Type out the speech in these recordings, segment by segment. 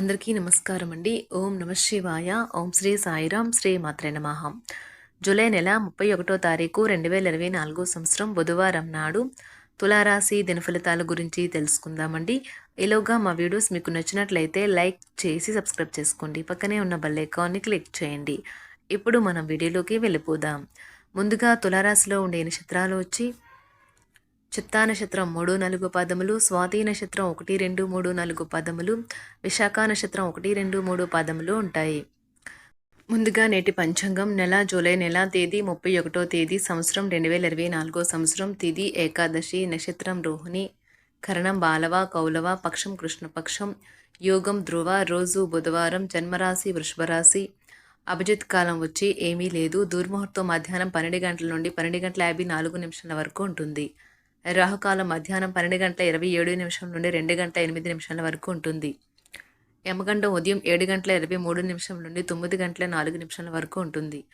అందరికీ నమస్కారం అండి ఓం నమ శివాయ. ఓం శ్రీ సాయిరాం శ్రీ మాత్రే నమః. జూలై నెల ముప్పై ఒకటో తారీఖు రెండు వేల ఇరవై నాలుగో సంవత్సరం బుధవారం నాడు తులారాశి దినఫలితాల గురించి తెలుసుకుందామండి. ఈలోగా మా వీడియోస్ మీకు నచ్చినట్లయితే లైక్ చేసి సబ్స్క్రైబ్ చేసుకోండి. పక్కనే ఉన్న బెల్ ఐకాన్ని క్లిక్ చేయండి. ఇప్పుడు మనం వీడియోలోకి వెళ్ళిపోదాం. ముందుగా తులారాశిలో ఉండే నక్షత్రాలు వచ్చి చిత్తా నక్షత్రం మూడు నాలుగు పదములు స్వాతి నక్షత్రం ఒకటి రెండు మూడు నాలుగు పదములు విశాఖ నక్షత్రం ఒకటి రెండు మూడు పదములు ఉంటాయి. ముందుగా నేటి పంచాంగం నెల జూలై నెల తేదీ ముప్పై ఒకటో తేదీ సంవత్సరం రెండు వేల ఇరవై నాలుగో సంవత్సరం తిది ఏకాదశి నక్షత్రం రోహిణి కరణం బాలవ కౌలవ పక్షం కృష్ణపక్షం యోగం ధ్రువ రోజు బుధవారం జన్మరాశి వృషభరాశి అభిజిత్ కాలం వచ్చి ఏమీ లేదు. దుర్ముహూర్తం మధ్యాహ్నం పన్నెండు గంటల నుండి పన్నెండు గంటల యాభై నాలుగు నిమిషాల వరకు ఉంటుంది. రాహుకాలం మధ్యాహ్నం పన్నెండు గంటల ఇరవై ఏడు నిమిషం నుండి రెండు గంటల ఎనిమిది నిమిషాల వరకు ఉంటుంది. యమగండం ఉదయం ఏడు గంటల ఇరవై మూడు నిమిషం నుండి తొమ్మిది గంటల నాలుగు నిమిషాల వరకు ఉంటుంది.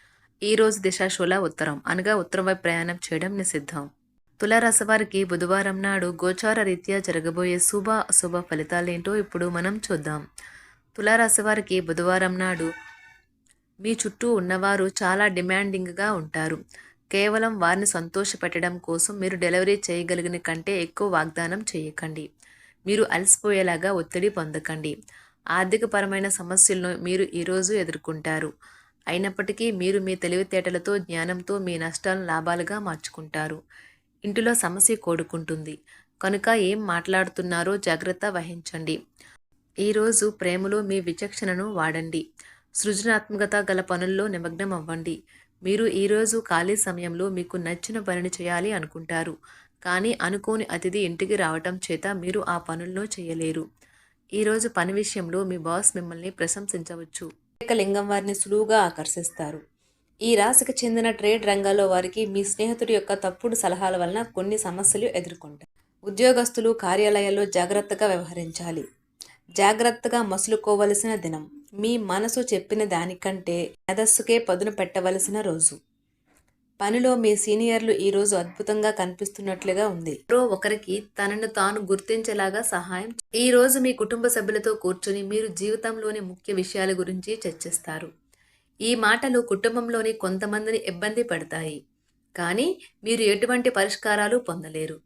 ఈ రోజు దిశాశూల ఉత్తరం. అనగా ఉత్తరం వైపు ప్రయాణం చేయడం నిషిద్ధం. తులారాశి వారికి బుధవారం నాడు గోచార రీత్యా జరగబోయే శుభ అశుభ ఫలితాలేంటో ఇప్పుడు మనం చూద్దాం. తులారాశి వారికి బుధవారం నాడు మీ చుట్టూ ఉన్నవారు చాలా డిమాండింగ్గా ఉంటారు. కేవలం వారిని సంతోషపెట్టడం కోసం మీరు డెలివరీ చేయగలిగిన కంటే ఎక్కువ వాగ్దానం చేయకండి. మీరు అలసిపోయేలాగా ఒత్తిడి పొందకండి. ఆర్థికపరమైన సమస్యలను మీరు ఈరోజు ఎదుర్కొంటారు. అయినప్పటికీ మీరు మీ తెలివితేటలతో జ్ఞానంతో మీ నష్టాలను లాభాలుగా మార్చుకుంటారు. ఇంటిలో సమస్య కోడుకుంటుంది. కనుక ఏం మాట్లాడుతున్నారో జాగ్రత్త వహించండి. ఈరోజు ప్రేమలో మీ విచక్షణను వాడండి. సృజనాత్మకత గల పనుల్లో నిమగ్నం అవ్వండి మీరు ఈరోజు ఖాళీ సమయంలో మీకు నచ్చిన పనిని చేయాలి అనుకుంటారు. కానీ అనుకోని అతిథి ఇంటికి రావటం చేత మీరు ఆ పనులను చేయలేరు. ఈరోజు పని విషయంలో మీ బాస్ మిమ్మల్ని ప్రశంసించవచ్చు. లింగం వారిని సులువుగా ఆకర్షిస్తారు. ఈ రాశికి చెందిన ట్రేడ్ రంగాల్లో వారికి మీ స్నేహితుడి యొక్క తప్పుడు సలహాల వలన కొన్ని సమస్యలు ఎదుర్కొంటారు ఉద్యోగస్తులు కార్యాలయాల్లో జాగ్రత్తగా వ్యవహరించాలి. జాగ్రత్తగా మసులుకోవలసిన దినం. మీ మనసు చెప్పిన దానికంటే మేధస్సుకే పదును పెట్టవలసిన రోజు. పనిలో మీ సీనియర్లు ఈరోజు అద్భుతంగా కనిపిస్తున్నట్లుగా ఉంది. ఎవరో ఒకరికి తనను తాను గుర్తించేలాగా సహాయం ఈ రోజు మీ కుటుంబ సభ్యులతో కూర్చొని మీరు జీవితంలోని ముఖ్య విషయాల గురించి చర్చిస్తారు. ఈ మాటలు కుటుంబంలోని కొంతమందిని ఇబ్బంది పడతాయి. కానీ మీరు ఎటువంటి పరిష్కారాలు పొందలేరు.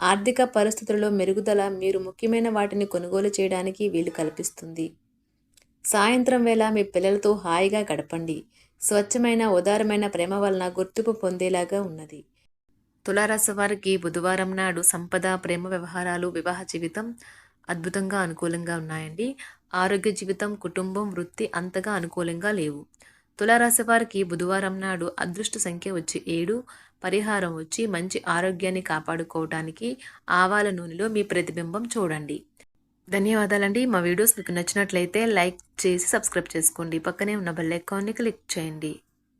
ఆర్థిక పరిస్థితులలో మెరుగుదల మీరు ముఖ్యమైన వాటిని కొనుగోలు చేయడానికి వీలు కల్పిస్తుంది. సాయంత్రం వేళ మీ పిల్లలతో హాయిగా గడపండి. స్వచ్ఛమైన ఉదారమైన ప్రేమ వలన గుర్తింపు పొందేలాగా ఉన్నది. తులారాశి వారికి బుధవారం నాడు సంపద ప్రేమ వ్యవహారాలు వివాహ జీవితం అద్భుతంగా అనుకూలంగా ఉన్నాయండి. ఆరోగ్య జీవితం కుటుంబం వృత్తి అంతగా అనుకూలంగా లేవు. తులారాశి వారికి బుధవారం నాడు అదృష్ట సంఖ్య వచ్చి ఏడు పరిహారం వచ్చి మంచి ఆరోగ్యాన్ని కాపాడుకోవడానికి ఆవాల నూనెలో మీ ప్రతిబింబం చూడండి. ధన్యవాదాలండి. మా వీడియోస్ మీకు నచ్చినట్లయితే లైక్ చేసి సబ్స్క్రైబ్ చేసుకోండి. పక్కనే ఉన్న బెల్ ఐకాన్ని క్లిక్ చేయండి.